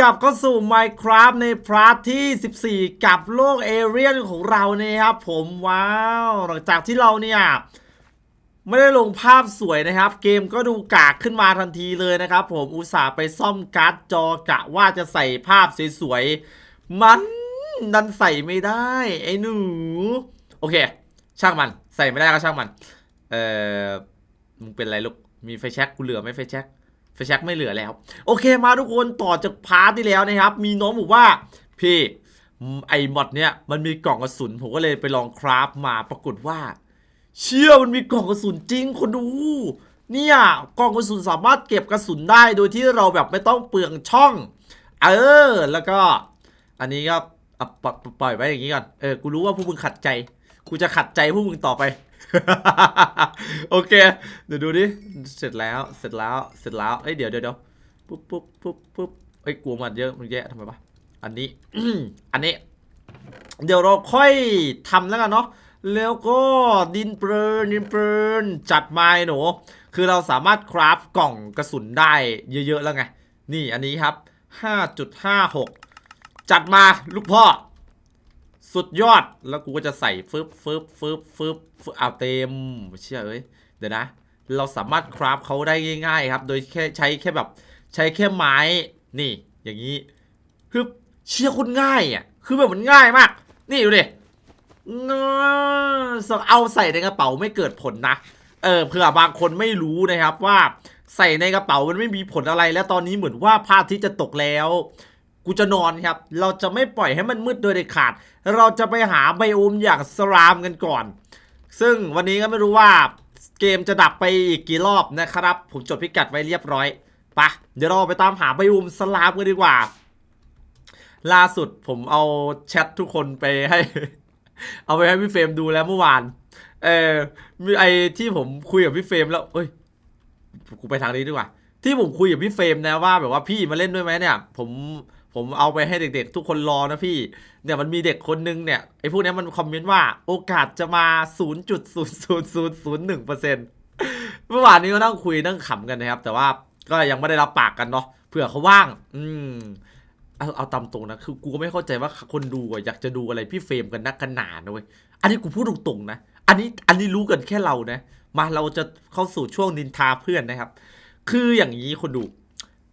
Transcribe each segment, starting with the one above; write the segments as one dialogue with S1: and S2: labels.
S1: กลับเข้าสู่ Minecraft ในพาร์ทที่ 14 กับโลกเอเรียนของเราเนี่ยครับผมว้าวหลังจากที่เราเนี่ยไม่ได้ลงภาพสวยนะครับ เกมก็ดูกากขึ้นมาทันทีเลยนะครับ ผมอุตส่าห์ไปซ่อมการ์ดจอกะว่าจะใส่ภาพสวยๆ มันดันใส่ไม่ได้ ไอ้หนู โอเค ช่างมันใส่ไม่ได้ก็ช่างมัน เอ่อมึงเป็นไรลูกมีไฟแช็กกูเหลือไหมไฟแช็ก ไฟแช็กไม่เหลือแล้ว โอเคมาทุกคนต่อจากพาร์ทที่แล้วนะครับ มีน้องบอกว่า พี่ไอ้มอดเนี่ยมันมีกล่องกระสุน ผมก็เลยไปลองคราฟมาปรากฏว่า เชื่อมันมีกล่องกระสุนจริงคนดูเนี่ยกล่องกระสุนสามารถเก็บกระสุนได้โดยที่เราแบบไม่ต้องเปลืองช่อง เออ แล้วก็ อันนี้ก็ปล่อยปล่อยไว้อย่างนี้ก่อนเออกูรู้ว่าพวกมึงขัดใจกูจะขัดใจพวกมึงต่อไป โอเค เดี๋ยวดูดิ เสร็จแล้ว เสร็จแล้ว เสร็จแล้ว เอ้ย เดี๋ยวเดี๋ยวเดี๋ยวปุ๊บปุ๊บปุ๊บปุ๊บเอ้ยกลัวมันเยอะมันแย่ทำไมวะ อันนี้ อันนี้ เดี๋ยวเราค่อยทำแล้วกันเนาะ แล้วก็ดินเปรนดินเปรนจัดมาไอ้หนู คือเราสามารถคราฟกล่องกระสุนได้เยอะๆแล้วไง นี่อันนี้ครับ 5.56 จัดมาลูกพ่อ สุดยอดแล้วกูก็จะใส่ฟึบฟึบฟึบฟึบฟึบเอาเต็มเชื่อเอ้ยเดี๋ยวนะ เราสามารถคราฟเขาได้ง่ายๆครับ โดยแค่ใช้แค่แบบ ใช้แค่ไม้นี่ อย่างนี้คือเชื่อคนง่ายอะคือแบบมันง่ายมาก นี่ดูดิเอาใส่ในกระเป๋าไม่เกิดผลนะเออเผื่อบางคนไม่รู้นะครับว่าใส่ในกระเป๋ามันไม่มีผลอะไร แล้วตอนนี้เหมือนว่าพระอาทิตย์จะตกแล้ว กูจะนอนครับ เราจะไม่ปล่อยให้มันมืดโดยเด็ดขาด เราจะไปหาไบโอมอย่างสลามกันก่อน ซึ่งวันนี้ก็ไม่รู้ว่าเกมจะดับไปอีกกี่รอบนะครับ ผมจดพิกัดไว้เรียบร้อยปะเดี๋ยวเราไปตามหาไบโอมสลามกันดีกว่า ล่าสุดผมเอาแชททุกคนไปให้ เอาไปให้พี่เฟรมดูแล้วเมื่อวาน เออมีไอที่ผมคุยกับพี่เฟรมแล้วเอ้ยกูไปทางนี้ดีกว่า ที่ผมคุยกับพี่เฟรมนะว่าแบบว่าพี่มาเล่นด้วยไหมเนี่ย ผม ผมเอาไปให้เด็กๆ ทุกคนรอนะพี่ เนี่ยมันมีเด็กคนนึงเนี่ยไอ้พวกนี้มันคอมเมนต์ว่าโอกาสจะมา0.0001%เมื่อวานนี้ก็นั่งคุยนั่งขำกันนะครับ แต่ว่าก็ยังไม่ได้รับปากกันเนาะเผื่อเขาว่าง อืมเอาเอาตามตรงนะคือกูก็ไม่เข้าใจว่าคนดูอะอยากจะดูอะไรพี่เฟรมกันนักกันหนานะเว้ยอันนี้กูพูดตรงๆนะ อันนี้อันนี้รู้กันแค่เรานะ มาเราจะเข้าสู่ช่วงนินทาเพื่อนนะครับ คืออย่างนี้คนดู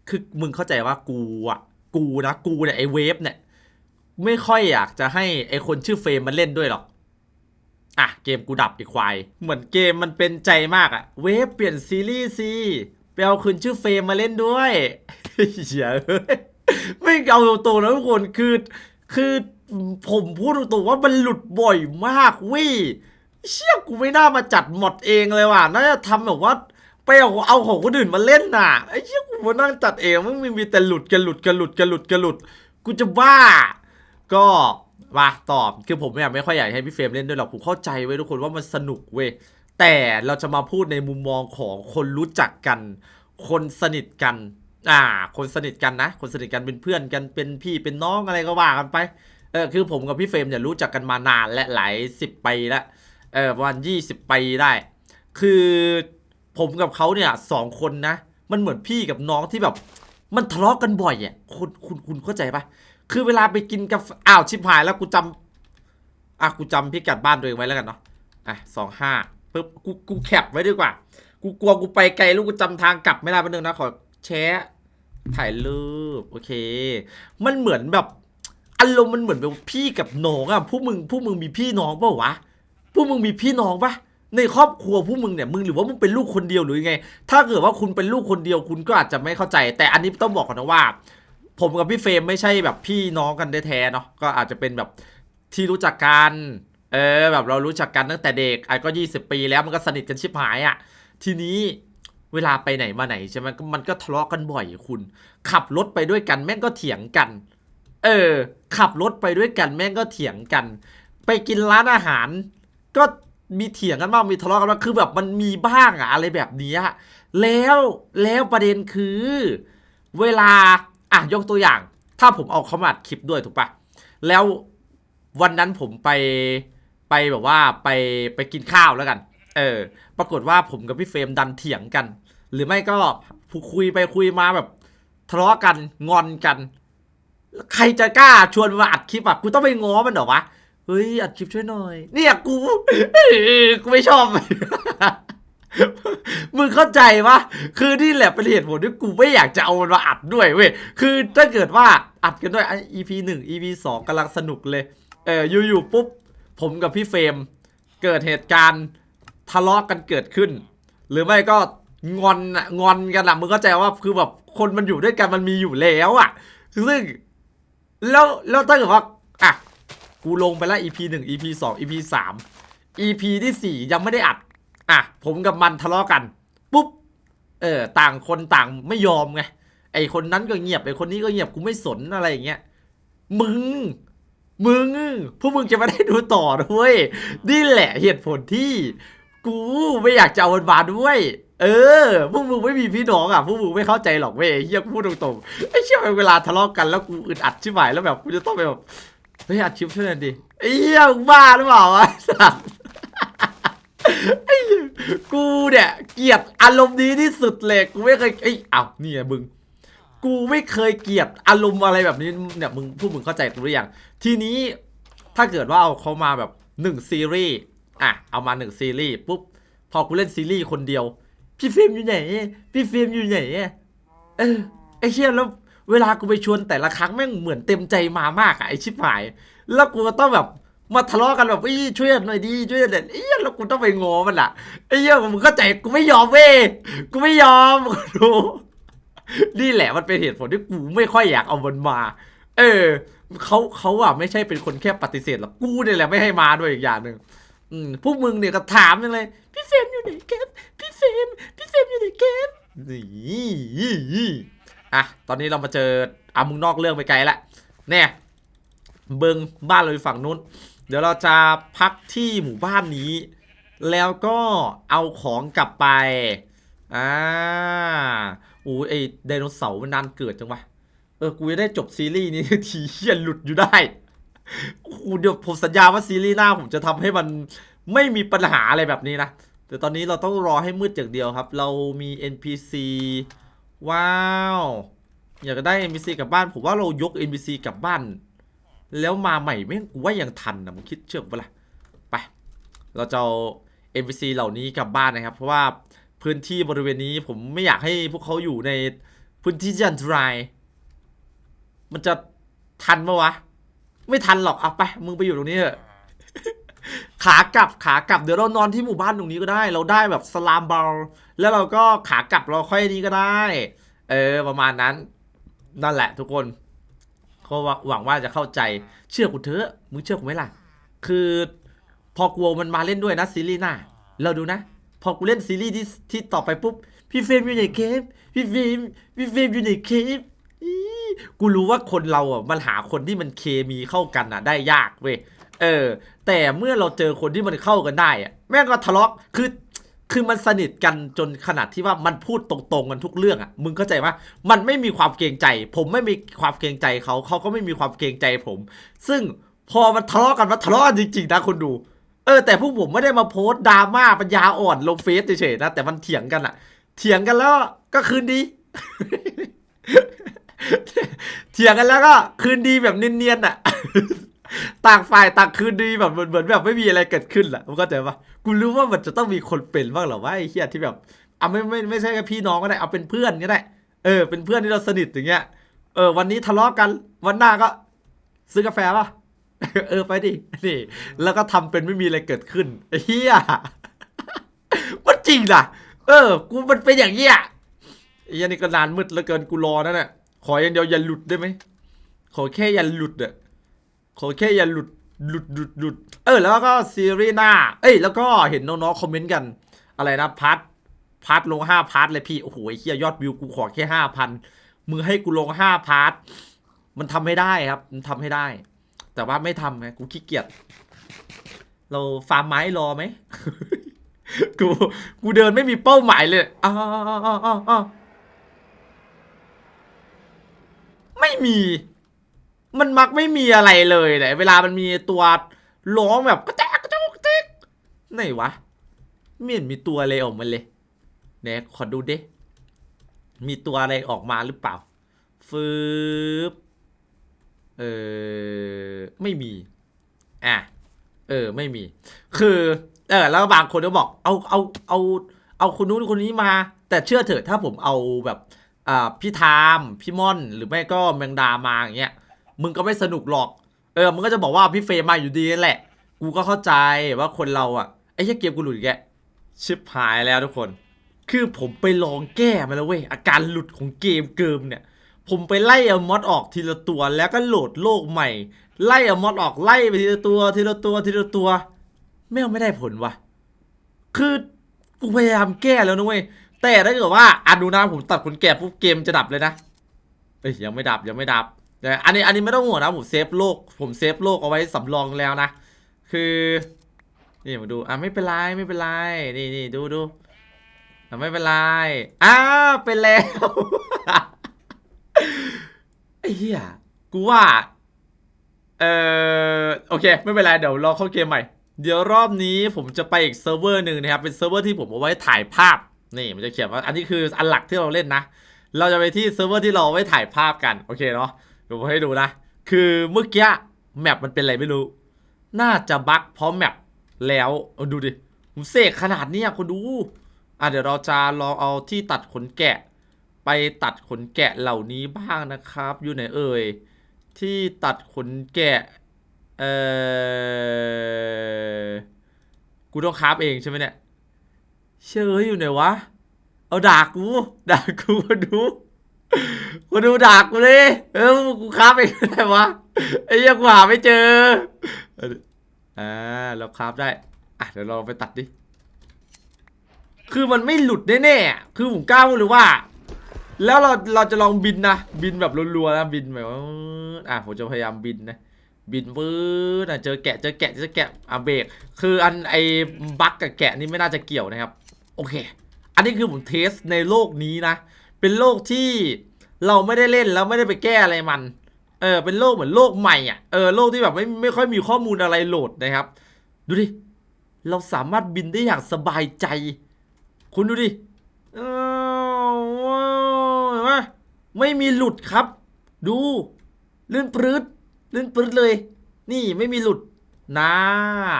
S1: คือมึงเข้าใจว่ากูอะ กูนะกูเนี่ยไอเวฟเนี่ยไม่ค่อยอยากจะให้ไอคนชื่อเฟรมมันเล่นด้วยหรอก อะเกมกูดับไอควาย เหมือนเกมมันเป็นใจมากอะเวฟเปลี่ยนซีรีส์สิไปเอาคืนชื่อเฟรมมาเล่นด้วยเหี้ยเอ้ยไม่เอาตรงๆนะทุกคนคือคือผมพูดตรงๆว่ามันหลุดบ่อยมากวิเชี่ยกูไม่น่ามาจัดหมดเองเลยว่ะน่าจะทำแบบว่า ไปเอาเอาของคนอื่นมาเล่นน่ะไอ้เชี่ยกูมานั่งจัดเองมันมีมีแต่หลุดกันหลุดกันหลุดกันหลุดกันหลุดกูจะบ้า ก็มาตอบคือผมเนี่ยไม่ค่อยอยากให้พี่เฟรมเล่นด้วยหรอกผมเข้าใจเว้ทุกคนว่ามันสนุกเว้ยแต่เราจะมาพูดในมุมมองของคนรู้จักกัน คนสนิทกัน อ่า คนสนิทกันนะ คนสนิทกันเป็นเพื่อนกันเป็นพี่เป็นน้องอะไรก็ว่ากันไปเออคือผมกับพี่เฟรมเนี่ยรู้จักกันมานานและหลายสิบปีล้วเออประมาณยี่สิบปีได้ คือ ผมกับเขาเนี่ยสองคนนะ มันเหมือนพี่กับน้องที่แบบ มันทะเลาะกันบ่อยอะคุณคุณคุณเข้าใจปะคือเวลาไปกินกาแฟอ้าวชิบหายแล้วกูจำอะกูจำพิกัดบ้านตัวเองไว้แล้วกันเนาะอะสองห้าปึ๊บกูกูแคปไว้ดีกว่า กูกลัวกูไปไกลลูกกูจำทางกลับไม่ได้แป๊บนึงนะขอแชะถ่ายรูปโอเค มันเหมือนแบบอารมณ์มันเหมือนแบบพี่กับน้องอะพวกมึงพวกมึงมีพี่น้องเปล่าวะพวกมึงมีพี่น้องปะ ในครอบครัวพวกมึงเนี่ยมึงหรือว่ามึงเป็นลูกคนเดียวหรือยังไง ถ้าเกิดว่าคุณเป็นลูกคนเดียวคุณก็อาจจะไม่เข้าใจ แต่อันนี้ต้องบอกก่อนนะว่า ผมกับพี่เฟรมไม่ใช่แบบพี่น้องกันแท้ๆเนาะก็อาจจะเป็นแบบที่รู้จักกันเออแบบเรารู้จักกันตั้งแต่เด็กไอ้ก็ 20 ปีแล้วมันก็สนิทกันชิบหายอะ่ะ ทีนี้เวลาไปไหนมาไหนใช่ไหมมันก็ทะเลาะกันบ่อยคุณ ขับรถไปด้วยกันแม่งก็เถียงกัน เออ ขับรถไปด้วยกันแม่งก็เถียงกัน ไปกินร้านอาหาร ก็ มีเถียงกันบ้างมีทะเลาะกันบ้างคือแบบมันมีบ้างอะอะไรแบบนี้แล้วแล้วประเด็นคือ เวลาอะยกตัวอย่าง ถ้าผมเอาเขามาอัดคลิปด้วยถูกปะแล้ววันนั้นผมไปไปแบบว่าไปไปกินข้าวแล้วกัน เออ ปรากฏว่าผมกับพี่เฟรมดันเถียงกัน หรือไม่ก็คุยไปคุยมาแบบทะเลาะกันงอนกัน ใครจะกล้าชวนมาอัดคลิปอะกูต้องไปง้อมันเหรอวะ เฮ้ยอัดคลิปช่วยหน่อย เนี่ยกูกูไม่ชอบ มึงเข้าใจปะคือนี่แหละเป็นเหตุผลที่กูไม่อยากจะเอามันมาอัดด้วยเว้ยคือถ้าเกิดว่าอัดกันด้วยไอ้ EP หนึ่ง EP สองกำลังสนุกเลย เอออยู่ๆปุ๊บ ผมกับพี่เฟรมเกิดเหตุการณ์ทะเลาะกันเกิดขึ้น หรือไม่ก็งอนอะงอนกันอะมึงเข้าใจว่าคือแบบคนมันอยู่ด้วยกันมันมีอยู่แล้วอะซึ่งแล้วแล้วถ้าเกิดว่าอะ กูลงไปแล้ว EP หนึ่ง EP สอง EP สาม EP ที่สี่ยังไม่ได้อัด อะ ผมกับมันทะเลาะกัน ปุ๊บ เออ ต่างคนต่างไม่ยอมไง ไอคนนั้นก็เงียบ ไอคนนี้ก็เงียบ กูไม่สนอะไรอย่างเงี้ย มึง มึง พวกมึงจะไม่ได้ดูต่อด้วย นี่แหละเหตุผลที่ กูไม่อยากจะเอามันมาด้วย เออ พวกมึงไม่มีพี่น้องอะ พวกมึงไม่เข้าใจหรอกเว้ยเฮียพูดตรงๆ ไอ้เชี่ยเวลาทะเลาะกันแล้วกูอึดอัดชิบหายแล้วแบบกูจะต้องไปแบบ เฮ้ยอัดคลิปช่วยหน่อยดิไอ้เหี้ยบ้าหรือเปล่าวะไอ้สัสไอ้เหี้ยกูเนี่ยเกลียดอารมณ์นี้ที่สุดเลยกูไม่เคยไอ้ยอ้าวนี่ไงมึง กูไม่เคยเกลียดอารมณ์อะไรแบบนี้เนี่ยมึงพวกมึงเข้าใจกูหรือยังทีนี้ถ้าเกิดว่าเอาเขามาแบบหนึ่งซีรีส์อะเอามาหนึ่งซีรีส์ปุ๊บพอกูเล่นซีรีส์คนเดียว พี่ฟิล์มอยู่ไหนพี่ฟิล์มอยู่ไหนเออไอ้เชี่ยแล้ว เวลากูไปชวนแต่ละครั้งแม่งเหมือนเต็มใจมามากอะไอชิบหาย แล้วกูต้องแบบมาทะเลาะกันแบบอีช่วยหน่อยดีช่วยหน่อยเอ้ยแล้วกูต้องไปงอมันอะไอ้เหี้ยมึงเข้าใจกูไม่ยอมเว้ยกูไม่ยอมกูรู้นี่แหละมันเป็นเหตุผลที่กูไม่ค่อยอยากเอามันมา เออเขาเขาอะไม่ใช่เป็นคนแค่ปฏิเสธหรอกกูเนี่ยแหละไม่ให้มาด้วยอีกอย่างหนึ่งอืมพวกมึงเนี่ยก็ถามยังเลยพี่เฟมอยู่ไหนเกฟพี่เฟมพี่เฟมอยู่ไหนเกฟนี่ อะตอนนี้เรามาเจออะมึงนอกเรื่องไปไกลละเนี่ยเบิงบ้านเราอยู่ฝั่งนู้น เดี๋ยวเราจะพักที่หมู่บ้านนี้ แล้วก็เอาของกลับไปอ่าอู้ไอไดโนเสาร์มันนานเกิดจังวะเออกูจะได้จบซีรีส์นี้ทีเฮียหลุดอยู่ได้โอ้โหเดี๋ยวผมสัญญาว่าซีรีส์หน้าผมจะทำให้มันไม่มีปัญหาอะไรแบบนี้นะแต่ตอนนี้เราต้องรอให้มืดอย่างเดียวครับ เรามี NPC ว้าว อยากจะได้ NPC กลับบ้าน ผมว่าเรายก NPC กลับบ้าน แล้วมาใหม่แม่งกูว่ายังทันนะมึงคิดเชื่อปะล่ะไป เราจะเอา NPC เหล่านี้กลับบ้านนะครับ เพราะว่าพื้นที่บริเวณนี้ผมไม่อยากให้พวกเขาอยู่ในพื้นที่ที่อันตราย มันจะทันปะวะ ไม่ทันหรอกเอาไป มึงไปอยู่ตรงนี้เถอะขากลับขากลับเดี๋ยวเรานอนที่หมู่บ้านตรงนี้ก็ได้ เราได้แบบสลามบาล แล้วเราก็ขากลับเราค่อยนี้ก็ได้ เออ ประมาณนั้น นั่นแหละทุกคนก็หวังว่าจะเข้าใจ เชื่อกูเถอะ มึงเชื่อกูไหมล่ะ คือพอกลัวมันมาเล่นด้วยนะซีรีส์หน้า เราดูนะ พอกูเล่นซีรีส์ที่ที่ต่อไปปุ๊บ พี่เฟรมอยู่ไหนเคฟพี่เฟรมพี่เฟรมอยู่ไหนเคฟอีกูรู้ว่าคนเราอะมันหาคนที่มันเคมีเข้ากันอะ ได้ยากเว้ย เออ แต่เมื่อเราเจอคนที่มันเข้ากันได้อะ แม่งก็ทะเลาะ คือ คือมันสนิทกันจนขนาดที่ว่ามันพูดตรงๆกันทุกเรื่องอะ มึงเข้าใจปะมันไม่มีความเกรงใจ ผมไม่มีความเกรงใจเขา เขาก็ไม่มีความเกรงใจผม ซึ่งพอมันทะเลาะกันมันทะเลาะกันจริงๆนะคนดู เออแต่พวกผมไม่ได้มาโพสต์ดราม่าปัญญาอ่อนลงเฟซเฉยๆนะแต่มันเถียงกันอะเถียงกันแล้วก็คืนดี เถียงกันแล้วก็คืนดีแบบเนียนๆอะ ต่างฝ่ายต่างคืนดีแบบเหมือนเหมือนแบบไม่มีอะไรเกิดขึ้นแหละมึงเข้าใจปะกูรู้ว่ามันจะต้องมีคนเป็นบ้างเหรอว่าไอ้เหี้ยที่แบบเอาไม่ไม่ไม่ใช่แค่พี่น้องก็ได้เอาเป็นเพื่อนก็ได้เออเป็นเพื่อนที่เราสนิทอย่างเงี้ยเออวันนี้ทะเลาะกันวันหน้าก็ ซื้อกาแฟป่ะเออไปดินี่แล้วก็ทำเป็นไม่มีอะไรเกิดขึ้นไอ้เฮียมันจริงนะเออ กูมันเป็นอย่างเงี้ยไอ้เหี้ยนี่ก็นานมืดเหลือเกินกูรอนั่นแหละขออย่างเดียวอย่าหลุดได้ไหมขอแค่อย่าหลุดอะ ขอแค่อย่าหลุดหลุดหลุดหลุดเออ แล้วก็ซีรีส์หน้า เอ้ย แล้วก็เห็นน้องๆคอมเมนต์กัน อะไรนะพาร์ทพาร์ทลงห้าพาร์ทเลยพี่ โอ้โหไอ้เฮียยอดวิวกูขอแค่ห้าพันมึงให้กูลงห้าพาร์ทมันทำไม่ได้ครับ มันทำให้ได้ แต่ว่าไม่ทำไงกูขี้เกียจเราฟาร์มไม้รอไหมกูกูเดินไม่มีเป้าหมายเลยอ้าวอ้าวอ้าวอ้าวอ้าวไม่มี มันมักไม่มีอะไรเลยแหละเวลามันมีตัวร้องแบบกระแจกกระจกกระเจกไหนวะไม่เห็นมีตัวอะไรออกมาเลยเนี่ยขอดูดิมีตัวอะไรออกมาหรือเปล่าฟืบเออไม่มีอะเออไม่มี คือเออแล้วบางคนก็บอกเอาเอาเอาเอาคนนู้นคนนี้มา แต่เชื่อเถอะถ้าผมเอาแบบอ่าพี่ทามพี่ม่อนหรือไม่ก็แมงดามาอย่างเงี้ย มึงก็ไม่สนุกหรอก เออมึงก็จะบอกว่าพี่เฟรมมาอยู่ดีนั่นแหละ กูก็เข้าใจว่าคนเราอะไอ้เหี้ยเกมกูหลุดแกลชิบหายแล้วทุกคน คือผมไปลองแก้มาแล้วเว้ยอาการหลุดของเกมเกิมเนี่ย ผมไปไล่เอามอดออกทีละตัวแล้วก็โหลดโลกใหม่ ไล่เอามอดออกไล่ไปทีละตัวทีละตัวทีละตัวแม่งไม่ได้ผลวะคือกูพยายามแก้แล้วนะเว้ยแต่ถ้าเกิดว่าอะดูนะผมตัดขนแกะปุ๊บเกมจะดับเลยนะเอ้ยยังไม่ดับยังไม่ดับ แต่อันนี้อันนี้ไม่ต้องห่วงนะผมเซฟโลก ผมเซฟโลกเอาไว้สำรองแล้วนะ คือนี่มาดูอะไม่เป็นไรไม่เป็นไรนี่นี่ดูดูอะไม่เป็นไรอ้าวเป็นแล้วไอ้เหี้ยกูว่าเออโอเค ไม่เป็นไรเดี๋ยวรอเข้าเกมใหม่ เดี๋ยวรอบนี้ผมจะไปอีกเซิร์ฟเวอร์หนึ่งนะครับ เป็นเซิร์ฟเวอร์ที่ผมเอาไว้ถ่ายภาพนี่มันจะเขียนว่าอันนี้คืออันหลักที่เราเล่นนะ เราจะไปที่เซิร์ฟเวอร์ที่เราเอาไว้ถ่ายภาพกันโอเคเนาะ เดี๋ยวผมให้ดูนะ คือเมื่อกี้แมปมันเป็นอะไรไม่รู้ น่าจะบั๊กเพราะแมปแล้วดูดิ ผมเสกขนาดนี้ยคนดู อะเดี๋ยวเราจะลองเอาที่ตัดขนแกะ ไปตัดขนแกะเหล่านี้บ้างนะครับ อยู่ไหนเอ่ย ที่ตัดขนแกะ เออกูต้องคราฟเองใช่ไหมเนี่ย เชื่ออยู่ไหนวะ เอาด่ากู ด่ากูมาดู มาดูด่ากูเลยเออกูคราฟเองไม่ได้วะไอ้เหี้ยังกูหาไม่เจออ่าเราคาฟได้อะเดี๋ยวเราไปตัดดิคือมันไม่หลุดแน่ๆอะคือผมกล้าพูดเลยว่า แล้วเราเราจะลองบินนะบินแบบรัวๆนะบินแบบว่าอะผมจะพยายามบินนะบินปื้ดอะเจอแกะเจอแกะเจอแกะอะเบรกคืออันไอ้บั๊กกับแกะนี่ไม่น่าจะเกี่ยวนะครับ โอเค อันนี้คือผมเทสในโลกนี้นะ เป็นโลกที่เราไม่ได้เล่นแล้วไม่ได้ไปแก้อะไรมัน เออ เป็นโลกเหมือนโลกใหม่อะ เออโลกที่แบบไม่ไม่ค่อยมีข้อมูลอะไรโหลดนะครับ ดูดิ เราสามารถบินได้อย่างสบายใจ คุณดูดิเออว้าวเห็นไม่มีหลุดครับ ดูลื่นปรืดลื่นปรืดเลย นี่ไม่มีหลุดนะ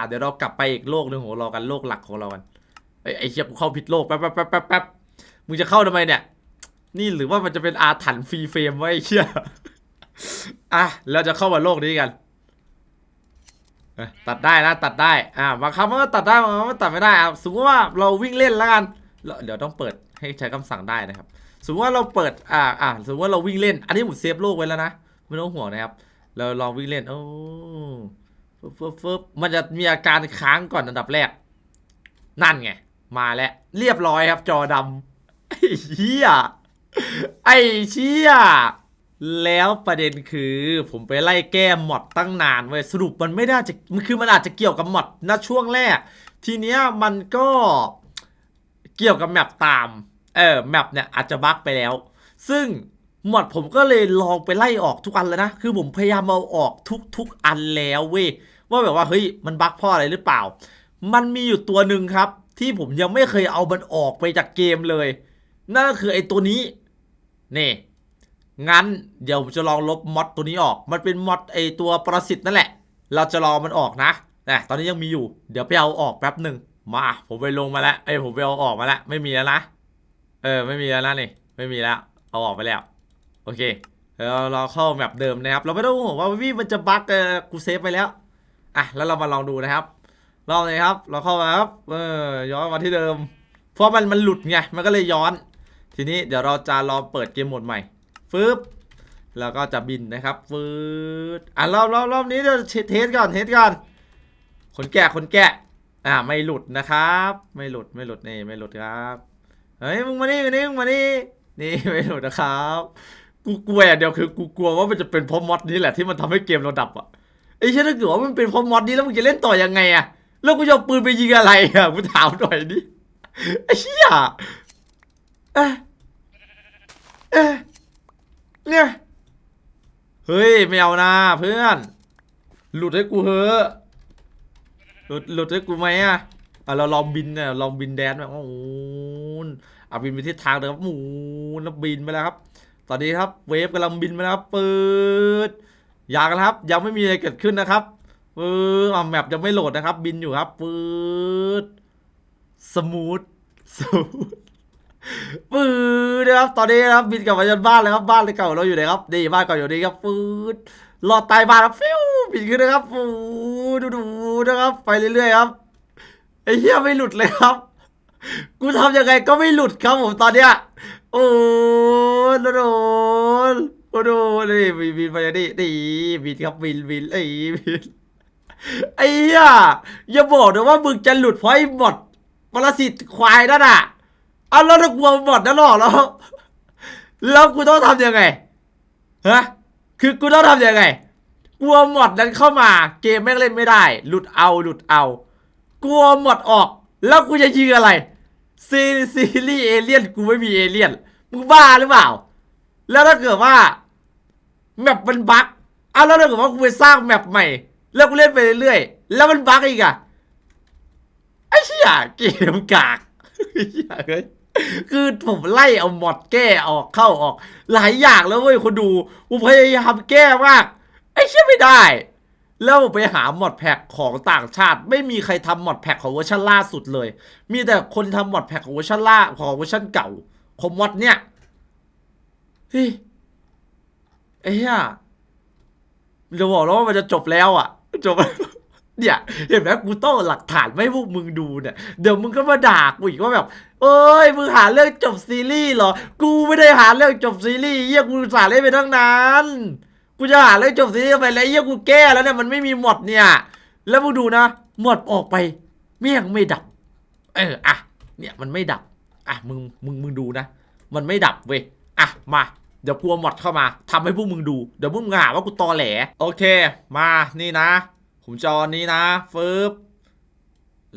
S1: เดี๋ยวเรากลับไปอีกโลกหนึ่งของเรากันโลกหลักของเรากันไอ้ยเชี่ยกูเข้าผิดโลกแป๊บแป๊บแป๊บแป๊บแป๊บมึงจะเข้าทำไมเนี่ย นี่หรือว่ามันจะเป็นอาถรรพ์ฟรีเฟรมไวะไอ้เชี่ยอะเราจะเข้ามาโลกนี้กันตัดได้นะตัดได้ อ่าบางคำมันก็ตัดได้บางคำมันตัดไม่ได้อะสมมติว่าเราวิ่งเล่นแล้วกัน เดี๋ยวต้องเปิดให้ใช้คำสั่งได้นะครับ สมมติว่าเราเปิด อ่า อ่า สมมติว่าเราวิ่งเล่น อันนี้ผมเซฟโลกไว้แล้วนะ ไม่ต้องห่วงนะครับ เราลองวิ่งเล่น โอ้ฟึบฟึบฟึบมันจะมีอาการค้างก่อนอันดับแรก นั่นไง มาแล้ว เรียบร้อยครับ จอดำเชี่ย ไอ้เชี่ยแล้วประเด็นคือผมไปไล่แก้มอดตั้งนานเว้ยสรุปมันไม่น่าจะมันคือมันอาจจะเกี่ยวกับมอดนช่วงแรก ทีเนี้ยมันก็เกี่ยวกับแมปตามเออแมปเนี่ยอาจจะบั๊กไปแล้ว ซึ่งหมดผมก็เลยลองไปไล่ออกทุกอันแล้วนะ คือผมพยายามเอาออกทุกทุกอันแล้วเว้ยว่าแบบว่าเฮ้ยมันบั๊กเพราะอะไรหรือเปล่า มันมีอยู่ตัวหนึ่งครับ ที่ผมยังไม่เคยเอามันออกไปจากเกมเลย นั่นก็คือไอ้ตัวนี้ นี่ งั้นเดี๋ยวผมจะลองลบมอดตัวนี้ออก มันเป็นมอดไอตัวประสิทธิ์นั่นแหละ เราจะลอมันออกนะแต่ตอนนี้ยังมีอยู่ เดี๋ยวไปเอาออกแป๊บหนึ่งมา ผมไปลงมาแล้วเอ้ผมไปเอาออกมาแล้ว ไม่มีแล้วนะ เออ ไม่มีแล้วนะนี่ ไม่มีแล้ว เอาออกไปแล้ว โอเคเดี๋ยวเราเข้าแมปเดิมนะครับ เราไม่ต้องห่วงว่าวิมันจะบั๊กเออกูเซฟไปแล้ว อะ แล้วเรามาลองดูนะครับ ลองเลยครับ เราเข้ามาครับ เออ ย้อนมาที่เดิม เพราะมันมันหลุดไง มันก็เลยย้อน ทีนี้เดี๋ยวเราจะลองเปิดเกมโหมดใหม่ฟึบแล้วก็จะบินนะครับฟืดอะรอบรอบรอบนี้เดี๋ยวเทสก่อนเทสก่อนขนแกะขนแกะ อ่าไม่หลุดนะครับ ไม่หลุดไม่หลุดนี่ไม่หลุดครับเฮ้ยมึงมานี่มานี่มึงมานี่นี่ไม่หลุดนะครับกูกลัวอย่างเดียวคือกูกลัวว่ามันจะเป็นเพราะมอดนี้แหละที่มันทำให้เกมเราดับอะไอ้เช่นถ้าเกิดว่ามันเป็นเพราะมอดนี้แล้วมึงจะเล่นต่อยังไงอะแล้วกูจะเอาปืนไปยิงอะไรอะกูถามหน่อยดิไอ้เชี่ย เอ๊ะเนี่ย เฮ้ยไม่เอานะเพื่อน หลุดให้กูเถอะหลุดหลุดให้กูไหมอะอะเราลองบินเนี่ยลองบินแดนแบบโอ้โหอะบินไปทิศทางเดิมครับหมูนแล้วบินไปแล้วครับ ตอนนี้ครับเวฟกำลังบินไปแล้วครับปืดยังนะครับ ยังไม่มีอะไรเกิดขึ้นนะครับปืดอ่าแมปยังไม่โหลดนะครับ บินอยู่ครับปืดสมูทสมูท ปื๊ดนะครับตอนนี้นะครับบินกลับมาจนบ้านแล้วครับบ้านเก่าเราอยู่ไหนครับนี่บ้านเก่าอยู่นี่ครับปื๊ดลอดใต้บ้านครับฟิวบินขึ้นนะครับปูดูดูนะครับ ไปเรื่อยๆครับไอ้เหี้ยไม่หลุดเลยครับ กูทำยังไงก็ไม่หลุดครับผมตอนเนี้ยโอ้โดนโดนโอ้โดนนี่บินบินไปนี่นี่บินครับบินบินไอ้บินไอ้เหี้ยอย่าบอกนะว่ามึงจะหลุดเพราะไอ้บอดปรสิตควายนั่นน่ะ เอาแล้วถ้ากลัวบอดนั่นหรอแล้วแล้วกูต้องทำยังไงฮะคือกูต้องทำยังไงกลัวหมดนั้นเข้ามาเกมแม่งเล่นไม่ได้ หลุดเอาหลุดเอา กลัวหมดออก แล้วกูจะยิงอะไรซีซีรีส์เอเลี่ยนกูไม่มีเอเลี่ยนมึงบ้าหรือเปล่า แล้วถ้าเกิดว่าแมปมันบั๊กเอาแล้วถ้าเกิดว่ากูไปสร้างแมปใหม่ แล้วกูเล่นไปเรื่อยๆแล้วมันบั๊กอีกอะไอ้เชี่ยเกมกากไอ้เหี้ยเฮ้ย คือผมไล่เอาหมดแก้ออกเข้าออก หลายอย่างแล้วเว้ยคนดูกูพยายามแก้มากไอ้เชี่ยไม่ได้ แล้วไปหาหมดแพ็กของต่างชาติ ไม่มีใครทำหมดแพ็กของเวอร์ชันล่าสุดเลย มีแต่คนทำหมดแพ็กของเวอร์ชันล่าของเวอร์ชันเก่าของมอดเนี่ยเฮ้ยไอ้เหี้ยจะบอกแล้วว่ามันจะจบแล้วอะ จบเนี่ยเห็นไหมกูต้องหลักฐานไม่ให้พวกมึงดูเนี่ยเดี๋ยวมึงก็มาด่ากูอีกว่าแบบ เอ้ยมึงหาเรื่องจบซีรีส์เหรอ กูไม่ได้หาเรื่องจบซีรีส์เยี่ยกูสาเล่นไปทั้งนั้นกูจะหาเรื่องจบซีรีส์ไปแล้วเยี่ยกูแก้แล้วเนี่ยมันไม่มีหมดเนี่ย แล้วมึงดูนะหมดออกไปเมี่ยงไม่ดับ เอออะเนี่ยมันไม่ดับอะมึงมึงมึงดูนะ มันไม่ดับเว้ยอะมาเดี๋ยวกลัวหมดเข้ามาทำให้พวกมึงดูเดี๋ยวพวกมึงหาว่ากูตอแหล โอเค มานี่นะ ผมจอนี้นะฟึบ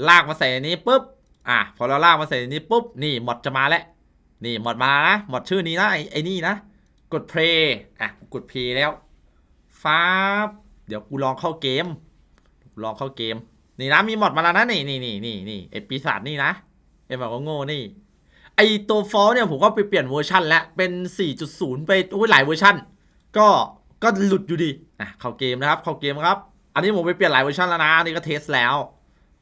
S1: ลากมาใส่อันนี้ปุ๊บ อะพอเราลากมาใส่อันนี้ปุ๊บนี่หมดจะมาแล้วนี่หมดมานะหมดชื่อนี้นะไอ้ไอ้นี่นะ กดเพลย์อะกดเพลย์แล้วฟ้าเดี๋ยวกูลองเข้าเกมลองเข้าเกม นี่นะมีหมดมาแล้วนะนี่นี่นี่นี่นี่ไอปีศาจนี่นะไอแบบว่าโง่นี่ไอตัวฟอลเนี่ยผมก็ไปเปลี่ยนเวอร์ชันแล้วเป็น 4.0 ไปอุ้ยหลายเวอร์ชันก็ก็หลุดอยู่ดีอะเข้าเกมนะครับเข้าเกมครับ อันนี้ผมไปเปลี่ยนหลายเวอร์ชันแล้วนะอันนี้ก็เทสแล้ว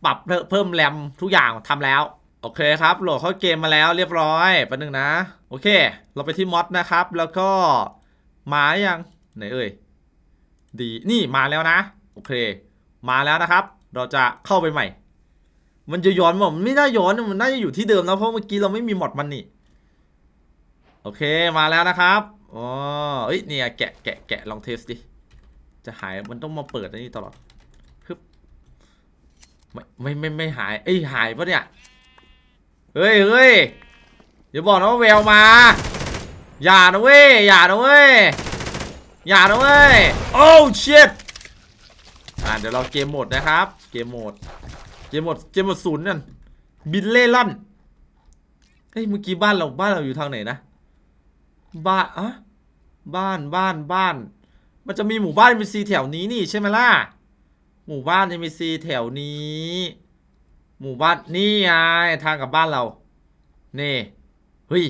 S1: ปรับเพิ่มเพิ่มแรมทุกอย่างทำแล้ว โอเคครับ โหลดเข้าเกมมาแล้วเรียบร้อยแป๊บนึงนะ โอเค เราไปที่มอดนะครับ แล้วก็มาอยังไหนเอ่ยดีนี่มาแล้วนะ โอเค มาแล้วนะครับ เราจะเข้าไปใหม่ มันจะย้อนบอกมันไม่น่าย้อนมันน่าจะอยู่ที่เดิมนะเพราะเมื่อกี้เราไม่มีหมดมันนี่โอเคมาแล้วนะครับอ๋อเอ้ยเนี่ยแกะแกะแกะลองเทสดิจะหายมันต้องมาเปิดอันนี้ตลอด ไม่ไม่ไม่ไม่หายเอ้ยหายปะเนี่ยเฮ้ยเฮ้ยอย่าบอกนะว่าแววมา อย่านะเว้ยอย่านะเว้ยอย่านะเว้ยโอ้ชิตอ่าเดี๋ยวเราเกมหมดนะครับ เกมหมดเกมหมดเกมหมดศูนย์นั่นบินเล่ล่อนเฮ้ยเมื่อกี้บ้านเราบ้านเราอยู่ทางไหนนะบ้านอะบ้านบ้านบ้าน มันจะมีหมู่บ้านมีซีแถวนี้นี่ใช่ไหมล่ะ หมู่บ้านมีซีแถวนี้ หมู่บ้านนี่ไงทางกลับบ้านเรา นี่ เฮ้ย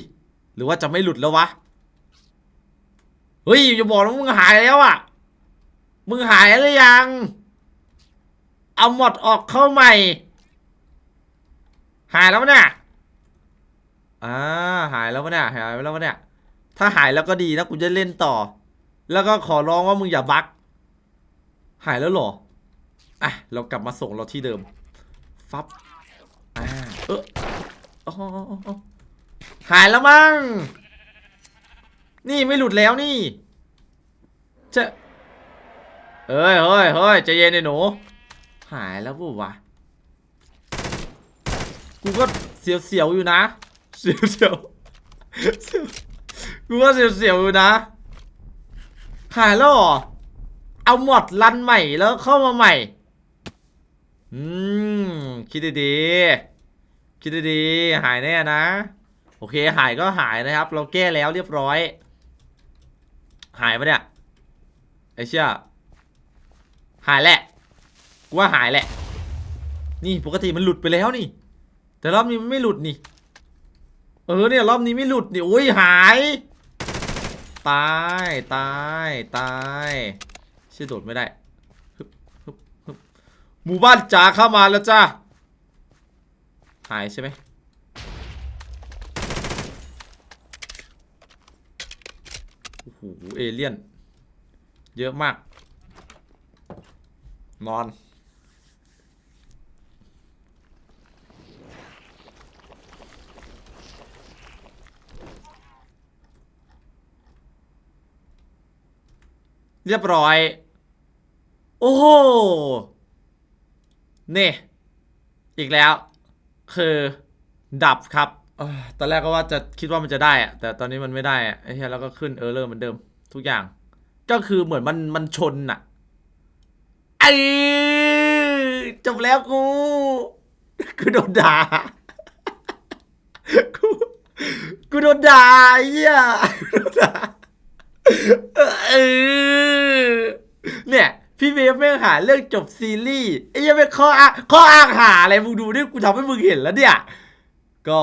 S1: หรือว่าจะไม่หลุดแล้ววะ เฮ้ยอย่าบอกนะมึงหายแล้วอะมึงหายหรือยัง เอาหมดออกเข้าใหม่ หายแล้วปะเนี่ยอ่าหายแล้วปะเนี่ยหายแล้วปะเนี่ย ถ้าหายแล้วก็ดีนะกูจะเล่นต่อ แล้วก็ขอร้องว่ามึงอย่าบั๊กหายแล้วหรอ อะเรากลับมาส่งเราที่เดิม ฟับอ่าเอออ๋ออ๋ออ๋อหายแล้วมั้ง นี่ไม่หลุดแล้วนี่ จะเอ้ยเฮ้ยเฮ้ยใจเย็นไอ้หนู หายแล้วปุ๊บวะ กูก็เสียวเสียวๆอยู่นะ เสียวเสียวกูก็เสียวเสียวๆอยู่นะ หายแล้วเหรอ เอาหมดรันใหม่แล้วเข้ามาใหม่ อืม คิดดีๆ คิดดีๆ หายแน่นะ โอเค หายก็หายนะครับ เราแก้แล้วเรียบร้อย หายปะเนี่ย ไอ้เชี่ยหายแหละ กูว่าหายแหละ นี่ปกติมันหลุดไปแล้วนี่ แต่รอบนี้มันไม่หลุดนี่ เออเนี่ยรอบนี้ไม่หลุดนี่ โอ้ยหาย ตาย ตาย ตายชชื่อโดดไม่ได้ หมู่บ้านจ๋าเข้ามาแล้วจ้าหายใช่ไหมโอ้โหเอเลี่ยน เยอะมาก นอน เรียบร้อย โอ้โห นี่ อีกแล้ว คือดับครับอตอนแรกก็ว่าจะคิดว่ามันจะได้อะแต่ตอนนี้มันไม่ได้อะไอ้เหี้ยแล้วก็ขึ้นเออร์เลอร์เหมือนเดิม ทุกอย่าง ก็คือเหมือนมันมันชนอะไอจบแล้วกู กูโดนด่า กูกูโดนด่าเหี้ยโดนด่าเออเนี่ย พี่เวฟแม่งหาเรื่องจบซีรีส์ไอ้ยังไม่ข้ออ้างข้ออ้างหาอะไรมึงดูดิกูทำให้มึงเห็นแล้วเนี่ย ก็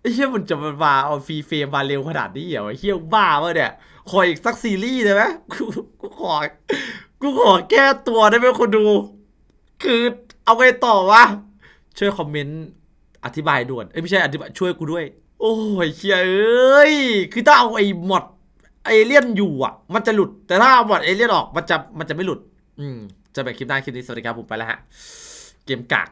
S1: ไอ้เหี้ยมันจะมาเอาฟรีเฟรมมาเร็วขนาดนี้เหรอไอ้เหี้ยบ้าวะเนี่ยขออีกสักซีรีส์ได้ไหมกูกูขอ กูขอแก้ตัวได้ไหมคนดู คือเอาไงต่อวะช่วยคอมเมนต์อธิบายด่วนเอ้ยไม่ใช่อธิบายช่วยกูด้วย โอ้ยเชียเอ้ยคือถ้าเอาไอ้หมด เอเลี่ยนอยู่อะ มันจะหลุดแต่ถ้าเอาหมดเอเลี่ยนออกมันจะมันจะไม่หลุด อืมจะไปคลิปหน้าคลิปนี้สวัสดีครับผมไปแล้วฮะ เกมกาก